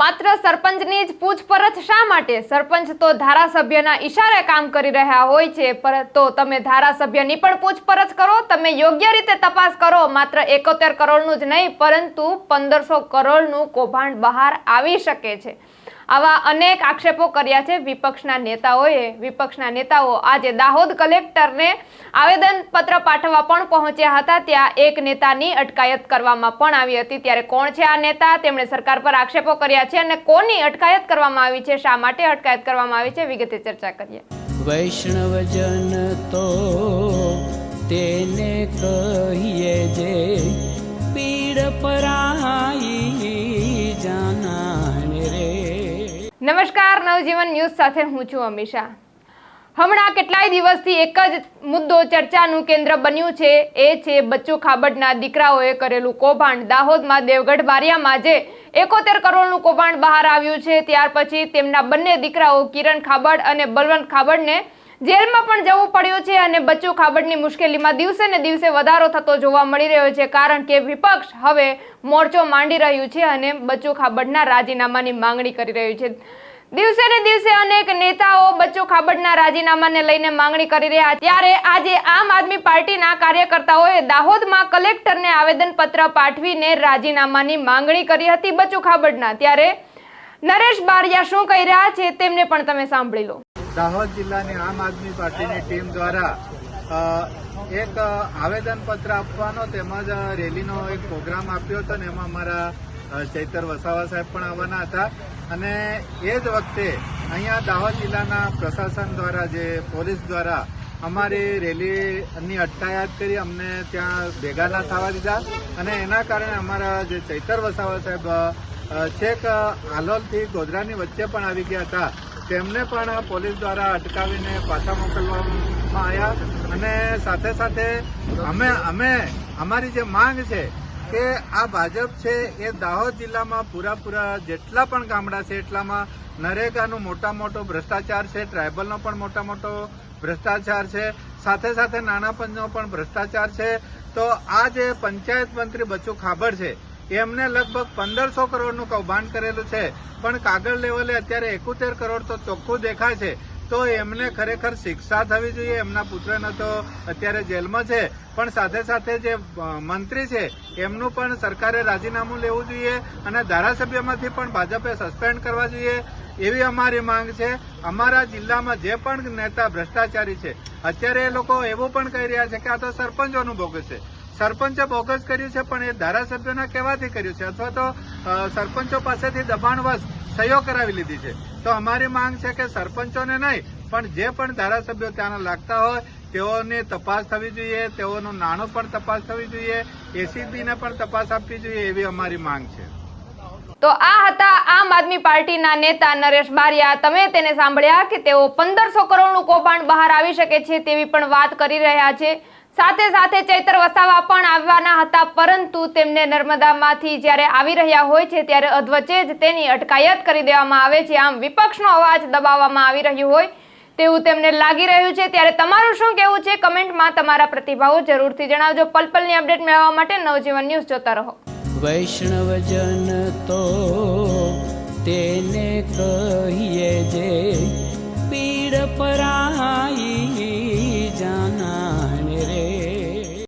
માત્ર સરપંચની જ પૂછપરછ શા માટે? સરપંચ તો ધારાસભ્યના ઈશારે કામ કરી રહ્યા હોય છે, પર તો તમે ધારાસભ્યની પણ પૂછપરછ કરો, તમે યોગ્ય રીતે તપાસ કરો, માત્ર એકોતેર કરોડનું જ નહીં, પરંતુ પંદરસો કરોડનું કૌભાંડ બહાર આવી શકે છે. આવા અનેક આક્ષેપો કર્યા છે. વિપક્ષના નેતાઓએ, વિપક્ષના નેતાઓ આજે દાહોદ કલેક્ટરને આવેદન પત્ર પાઠવવા પણ પહોંચ્યા હતા. ત્યાં એક નેતાની અટકાયત કરવામાં પણ આવી હતી. ત્યારે કોણ છે આ નેતા? તેમણે સરકાર પર આક્ષેપો કર્યા છે અને કોની અટકાયત કરવામાં આવી છે? શા માટે અટકાયત કરવામાં આવી છે? વિગતે ચર્ચા કરીએ. વૈષ્ણવજન તો તેને કહીએ નમસ્કાર, નવજીવન ન્યૂઝ સાથે હું છું અમીષા. હમણાં કેટલાય દિવસથી એક જ મુદ્દો ચર્ચાનું કેન્દ્ર બન્યું છે. એ છે, બચ્ચુ ખાબડના દીકરાઓએ કરેલું કૌભાંડ. દાહોદમાં દેવગઢ બારિયામાં જે એકોતેર કરોડનું કૌભાંડ બહાર આવ્યું છે, ત્યાર પછી તેમના બંને દીકરાઓ કિરણ ખાબડ અને બલવંત ખાબડને જેલમાં પણ જવું પડ્યું છે અને બચ્ચુ ખાબડની મુશ્કેલીમાં દિવસે ને દિવસે વધારો થતો જોવા મળી રહ્યો છે, કારણ કે વિપક્ષ હવે મોરચો માંડી રહ્યું છે અને બચ્ચુ ખાબડના રાજીનામાની માંગણી કરી રહ્યું છે. દિવસે ને દિવસે અનેક નેતાઓ બચ્ચુ ખાબડના રાજીનામાને લઈને માંગણી કરી રહ્યા ત્યારે આજે આમ આદમી પાર્ટીના કાર્યકર્તાઓએ દાહોદમાં કલેક્ટરને આવેદનપત્ર પાઠવીને રાજીનામાની માંગણી કરી હતી બચ્ચુ ખાબડના. ત્યારે નરેશ બારિયા શું કહી રહ્યા છે, તેમને પણ તમે સાંભળી લો. દાહોદ જિલ્લાની આમ આદમી પાર્ટીની ટીમ દ્વારા એક આવેદનપત્ર આપવાનો તેમજ રેલીનો એક પ્રોગ્રામ આપ્યો હતો ને એમાં અમારા ચૈતર વસાવા સાહેબ પણ આવવાના હતા. અને એ જ વખતે અહીંયા દાહોદ જિલ્લાના પ્રશાસન દ્વારા જે પોલીસ દ્વારા અમારી રેલીની અટકાયત કરી, અમને ત્યાં ભેગા ના થવા દીધા. અને એના કારણે અમારા જે ચૈતર વસાવા સાહેબ છેક આલોલથી ગોધરાની વચ્ચે પણ આવી ગયા હતા. તેમને પણ પોલીસ દ્વારા અટકાવીને પાછા મોકલવામાં આવ્યા અને સાથે સાથે અમે અમે, અમારી જે માંગ છે કે આ ભાજપ છે એ દાહોદ જિલ્લામાં પૂરાપૂરા જેટલા પણ ગામડા છે એટલામાં નરેગાનું મોટા મોટો ભ્રષ્ટાચાર છે ટ્રાયબલનો પણ મોટા મોટો ભ્રષ્ટાચાર છે, સાથે સાથે નાના પંચનો પણ ભ્રષ્ટાચાર છે. તો આ જે પંચાયત મંત્રી બચ્ચુ ખાબડ છે એમને લગભગ પંદરસો કરોડનું કૌભાંડ કરેલું છે. પણ કાગળ લેવલે અત્યારે એકોતેર કરોડ તો ચોખ્ખું દેખાય છે. તો એમને ખરેખર શિક્ષા થવી જોઈએ. એમના પુત્રને તો અત્યારે જેલમાં છે. પણ સાથે સાથે જે મંત્રી છે, એમનું પણ સરકારે રાજીનામું લેવું જોઈએ અને ધારાસભ્યમાંથી પણ ભાજપે સસ્પેન્ડ કરવા જોઈએ એવી અમારી માંગ છે. અમારા જિલ્લામાં જે પણ નેતા ભ્રષ્ટાચારી છે, અત્યારે એ લોકો એવું પણ કહી રહ્યા છે કે આ તો સરપંચોનું ભોગ છે. સરપંચે બોગસ કર્યું છે, પણ એ ધારાસભ્યોના કહેવાથી કર્યું છે. અથવા તો સરપંચો પાસેથી દબાણવશ સહીઓ કરાવી લીધી છે. તો અમારી માંગ છે કે સરપંચોને નહીં, પણ જે પણ ધારાસભ્યો ત્યાંના લાગતા હોય, તેઓની તપાસ થવી જોઈએ, તેઓનું નાણું પણ તપાસ થવી જોઈએ, એસીબીને પણ તપાસ આપવી જોઈએ એવી અમારી માંગ છે. તો આ હતા આમ આદમી પાર્ટીના નેતા નરેશ બારિયા. તમે તેને સાંભળ્યા કે તેઓ પંદરસો કરોડનું કૌભાંડ બહાર આવી શકે છે તેવી પણ વાત કરી રહ્યા છે. સાથે સાથે ચૈતર વસાવા પણ આવવાના હતા, પરંતુ તેમને નર્મદામાંથી જ્યારે આવી રહ્યા હોય છે, ત્યારે અધવચ્ચે જ તેની અટકાયત કરી દેવામાં આવે છે. આમ વિપક્ષનો અવાજ દબાવવામાં આવી રહ્યું હોય તેવું તેમને લાગી રહ્યું છે. ત્યારે તમારું શું કહેવું છે? કમેન્ટમાં તમારા પ્રતિભાવો જરૂરથી જણાવજો. પલપલની અપડેટ મેળવવા માટે નવજીવન ન્યૂઝ જોતા રહો. વૈષ્ણવજન તો તેને કહીએ જે